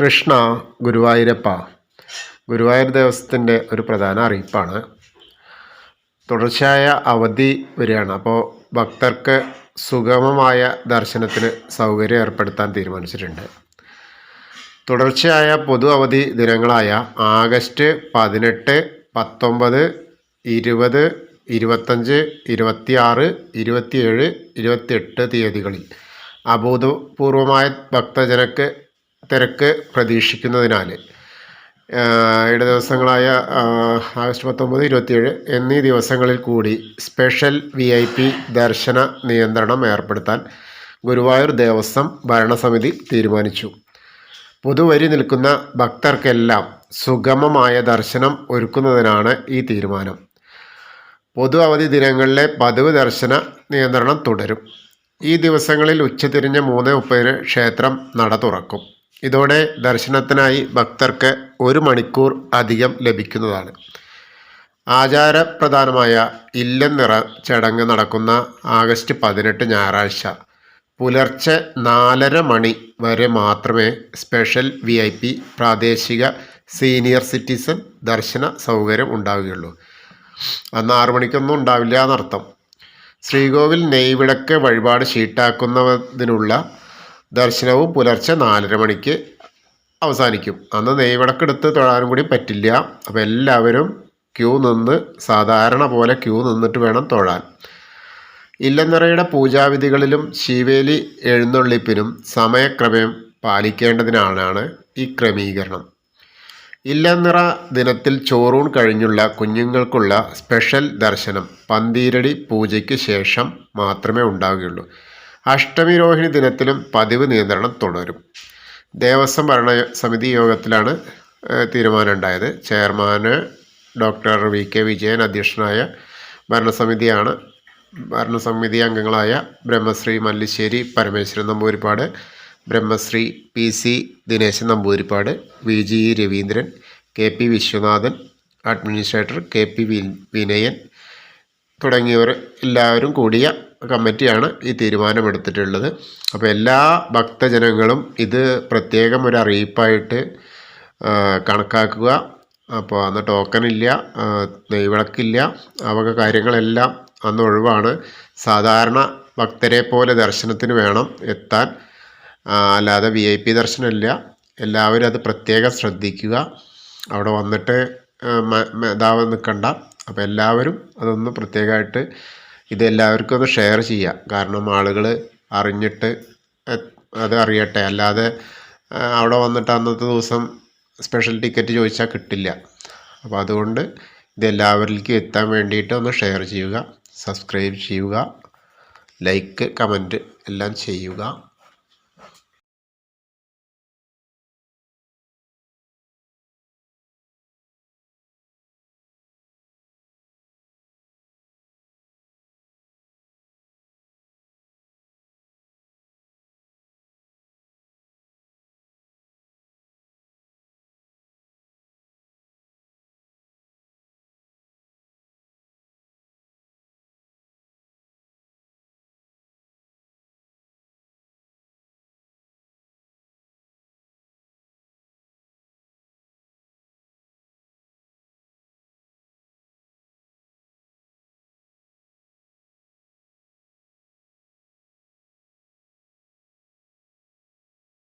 കൃഷ്ണ ഗുരുവായൂരപ്പ. ഗുരുവായൂർ ദേവസ്വത്തിന്റെ ഒരു പ്രധാന അറിയിപ്പാണ്. തുടർച്ചയായ അവധി വരികയാണ്. അപ്പോൾ ഭക്തർക്ക് സുഗമമായ ദർശനത്തിന് സൗകര്യം ഏർപ്പെടുത്താൻ തീരുമാനിച്ചിട്ടുണ്ട്. തുടർച്ചയായ പൊതു അവധി ദിനങ്ങളായ ആഗസ്റ്റ് പതിനെട്ട് പത്തൊമ്പത് ഇരുപത് ഇരുപത്തഞ്ച് ഇരുപത്തിയാറ് ഇരുപത്തിയേഴ് ഇരുപത്തിയെട്ട് തീയതികളിൽ അഭൂതപൂർവമായ ഭക്തജനക്ക് തിരക്ക് പ്രതീക്ഷിക്കുന്നതിനാൽ ഇട ദിവസങ്ങളായ ആഗസ്റ്റ് പത്തൊമ്പത് ഇരുപത്തിയേഴ് എന്നീ ദിവസങ്ങളിൽ കൂടി സ്പെഷ്യൽ വി ഐ പി ദർശന നിയന്ത്രണം ഏർപ്പെടുത്താൻ ഗുരുവായൂർ ദേവസ്വം ഭരണസമിതി തീരുമാനിച്ചു. പുതുവരി നിൽക്കുന്ന ഭക്തർക്കെല്ലാം സുഗമമായ ദർശനം ഒരുക്കുന്നതിനാണ് ഈ തീരുമാനം. പൊതു അവധി ദിനങ്ങളിലെ പതിവ് ദർശന നിയന്ത്രണം തുടരും. ഈ ദിവസങ്ങളിൽ ഉച്ചതിരിഞ്ഞ് മൂന്ന് മുപ്പതിന് ക്ഷേത്രം നട തുറക്കും. ഇതോടെ ദർശനത്തിനായി ഭക്തർക്ക് ഒരു മണിക്കൂർ അധികം ലഭിക്കുന്നതാണ്. ആചാരപ്രധാനമായ ഇല്ലം നിറ ചടങ്ങ് നടക്കുന്ന ആഗസ്റ്റ് പതിനെട്ട് ഞായറാഴ്ച പുലർച്ചെ നാലര മണി വരെ മാത്രമേ സ്പെഷ്യൽ വി ഐ പി പ്രാദേശിക സീനിയർ സിറ്റിസൺ ദർശന സൗകര്യം ഉണ്ടാവുകയുള്ളൂ. അന്ന് ആറു മണിക്കൊന്നും ഉണ്ടാവില്ല എന്നർത്ഥം. ശ്രീകോവിൽ നെയ്വിളക്ക് വഴിപാട് ഷീട്ടാക്കുന്നതിനുള്ള ദർശനവും പുലർച്ചെ നാലര മണിക്ക് അവസാനിക്കും. അന്ന് നെയ്വിളക്കെടുത്ത് തൊഴാനും കൂടി പറ്റില്ല. അപ്പോൾ എല്ലാവരും ക്യൂ നിന്ന് സാധാരണ പോലെ ക്യൂ നിന്നിട്ട് വേണം തൊഴാൻ. ഇല്ലനിറയുടെ പൂജാവിധികളിലും ശിവേലി എഴുന്നള്ളിപ്പിനും സമയക്രമം പാലിക്കേണ്ടതിനാണ് ഈ ക്രമീകരണം. ഇല്ലനിറ ദിനത്തിൽ ചോറൂൺ കഴിഞ്ഞുള്ള കുഞ്ഞുങ്ങൾക്കുള്ള സ്പെഷ്യൽ ദർശനം പന്തീരടി പൂജയ്ക്ക് ശേഷം മാത്രമേ ഉണ്ടാവുകയുള്ളൂ. അഷ്ടമി രോഹിണി ദിനത്തിലും പതിവ് നിയന്ത്രണം തുടരും. ദേവസ്വം ഭരണ സമിതി യോഗത്തിലാണ് തീരുമാനം ഉണ്ടായത് ചെയർമാന് ഡോക്ടർ വി കെ വിജയൻ അധ്യക്ഷനായ ഭരണസമിതിയാണ്. ഭരണസമിതി അംഗങ്ങളായ Brahmashri Mallisseri Parameswaran Namboodiripad Brahmashri P C Dineshan Namboodiripad V G Raveendran K P Viswanathan administrator K P Vinayan തുടങ്ങിയവർ എല്ലാവരും കൂടിയ കമ്മിറ്റിയാണ് ഈ തീരുമാനമെടുത്തിട്ടുള്ളത്. അപ്പോൾ എല്ലാ ഭക്തജനങ്ങളും ഇത് പ്രത്യേകം ഒരു അറിയിപ്പായിട്ട് കണക്കാക്കുക. അപ്പോൾ അന്ന് ടോക്കണില്ല നെയ്വിളക്കില്ല അവക കാര്യങ്ങളെല്ലാം അന്ന് ഒഴിവാണ്. സാധാരണ ഭക്തരെ പോലെ ദർശനത്തിന് വേണം എത്താൻ. അല്ലാതെ വി ഐ പി ദർശനമില്ല. എല്ലാവരും അത് പ്രത്യേകം ശ്രദ്ധിക്കുക. അവിടെ വന്നിട്ട് ഇതാവാൻ നിൽക്കണ്ട. അപ്പോൾ എല്ലാവരും അതൊന്ന് പ്രത്യേകമായിട്ട് ഇത് എല്ലാവർക്കും ഒന്ന് ഷെയർ ചെയ്യുക കാരണം ആളുകൾ അറിഞ്ഞിട്ട് അത് അറിയട്ടെ. അല്ലാതെ അവിടെ വന്നിട്ട് അന്നത്തെ ദിവസം സ്പെഷ്യൽ ടിക്കറ്റ് ചോദിച്ചാൽ കിട്ടില്ല. അപ്പോൾ അതുകൊണ്ട് ഇതെല്ലാവരിലേക്കും എത്താൻ വേണ്ടിയിട്ട് ഒന്ന് ഷെയർ ചെയ്യുക സബ്സ്ക്രൈബ് ചെയ്യുക ലൈക്ക് കമന്റ് എല്ലാം ചെയ്യുക.